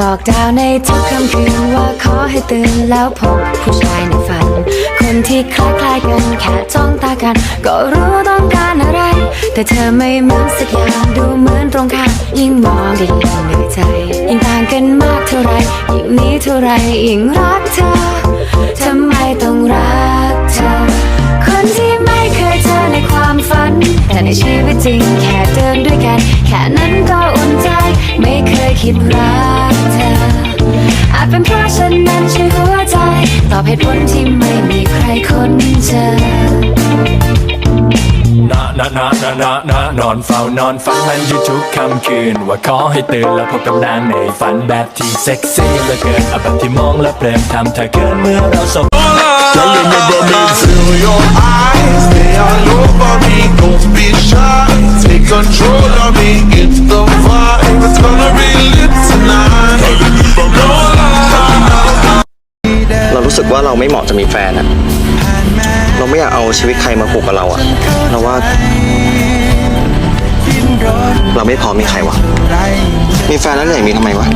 บอกดาวในทุกค่ำคืนว่าขอให้ตื่นแล้วพบผู้ชายในฝัน คนที่คล้ายๆกันแค่จ้องตากัน ก็รู้ต้องการอะไร แต่เธอไม่เหมือนสักอย่างดูเหมือนตรงข้ามยิ่งมองยิ่งเหนื่อยใจ ยิ่งต่างกันมากเท่าไรยิ่งนี้เท่าไรยิ่งรักเธอทำไมต้องรักเธอ คนที่ไม่เคยเจอในความฝัน แต่ในชีวิตจริงแค่เดินด้วยกัน แค่นั้นก็อุ่นใจ ไม่เคยคิดรักเธอ อาจเป็นเพราะฉันนั้นใช่หัวใจ ตอบเหตุผลที่ไม่มีใครคนเจอนะนะนะนะนะนะนอนเฝ้านอนฝันมันอยู่ทุกค่ำคืน ว่าขอให้ตื่นแล้วพบกับนางในฝันแบบที่เซ็กซี่เหลือเกินเอาแบบที่มองแล้วเพลินทำเธอเกินเมื่อเราสบ Girl, remember me, feel your eyes, they all over me. Don't be shy, take control of me. ว่าเราไม่เหมาะจะมีแฟนอะเราไม่อยากเอาชีวิตใครมาผูกกับเราอะเราว่า เราไม่พร้อมมีใครวะ มีแฟนแล้วเหนื่อยมีทำไมวะ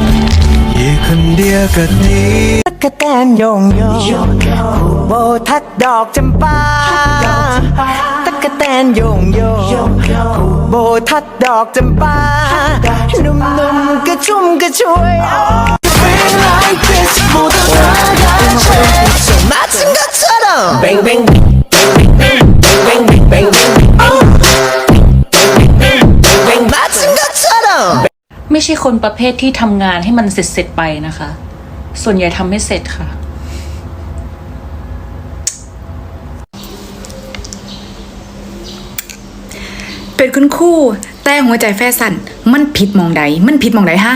อยู่คนเดียวก็ดีตะกะแตนโยงโยงโบทัดดอกจำปาตะกะแตนโยงโยงโบทัดดอกจำปาหนุ่มๆกระชุ่มกระชวย Bang bang bang bang bang bang bang bang bang 마친 것처럼 ไม่ใช่คนประเภทที่ทำงานให้มันเสร็จเสร็จๆไปนะคะ ส่วนใหญ่ทำไม่เสร็จค่ะ เป็นคุณครู่แต่หัวใจแฟสันมันผิดหมองใด มันผิดหมองใดฮะ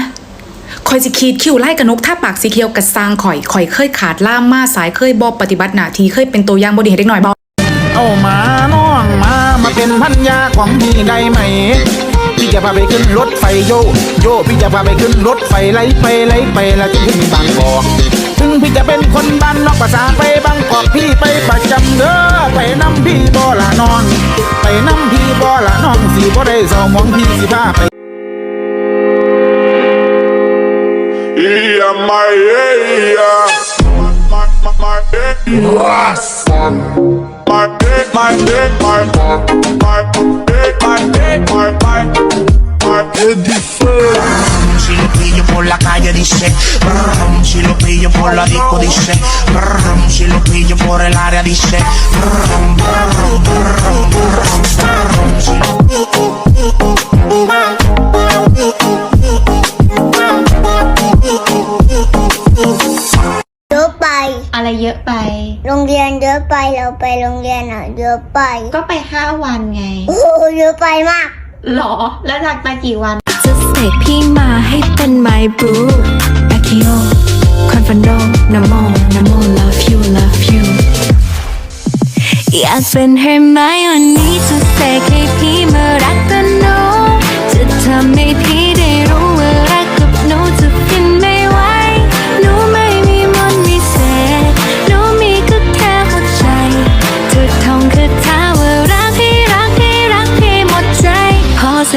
คอยสิขีดคิวไล่กระนกท่าปากสีเขียวกัดซางข่อยข่อยเคยขาดล่ามมาสายเคยบอบปฏิบัติหน้าที่เคยเป็นตัวอย่างบดีให้เด็กหน่อยบอเอามาน้องมามาเป็นพันยาของพี่ได้ไหมพี่จะพาไปขึ้นรถไฟโยโยพี่จะพาไปขึ้นรถไฟไล่ไปไล่ไปแล้วจะขึ้นบางกอกถึงพี่จะเป็นคนบ้านนอกภาษาไปบางกอกพี่ไปประจำเด้อไปน้ำพี่บ่ละนองไปน้ำพี่บ่ละน้องสีบ่ได้เศร้ามองพี่สิพาไป My. My, my, my. My, my, my, my. Si lo pillo por la calle dice brum, Si lo pillo por la disco dice brum, Si lo pillo por el área dice brum, brum, brum, brum, อะไรเยอะไป โรงเรียนเยอะไปเราไปโรงเรียนอะ เยอะไป ก็ไปห้าวันไง โอ้โหเยอะไปมาก หรอ แล้วจากไปกี่วัน จะเสกพี่มาให้เป็นไมบรูแบคิโอคอนฟันโดนาโมนาโม love you love you อยากเป็นให้ไหมวันนี้จะเสกให้พี่มารักกันโนจะทำให้พี่ได้รู้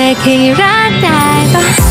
เสกให้รักได้ปะ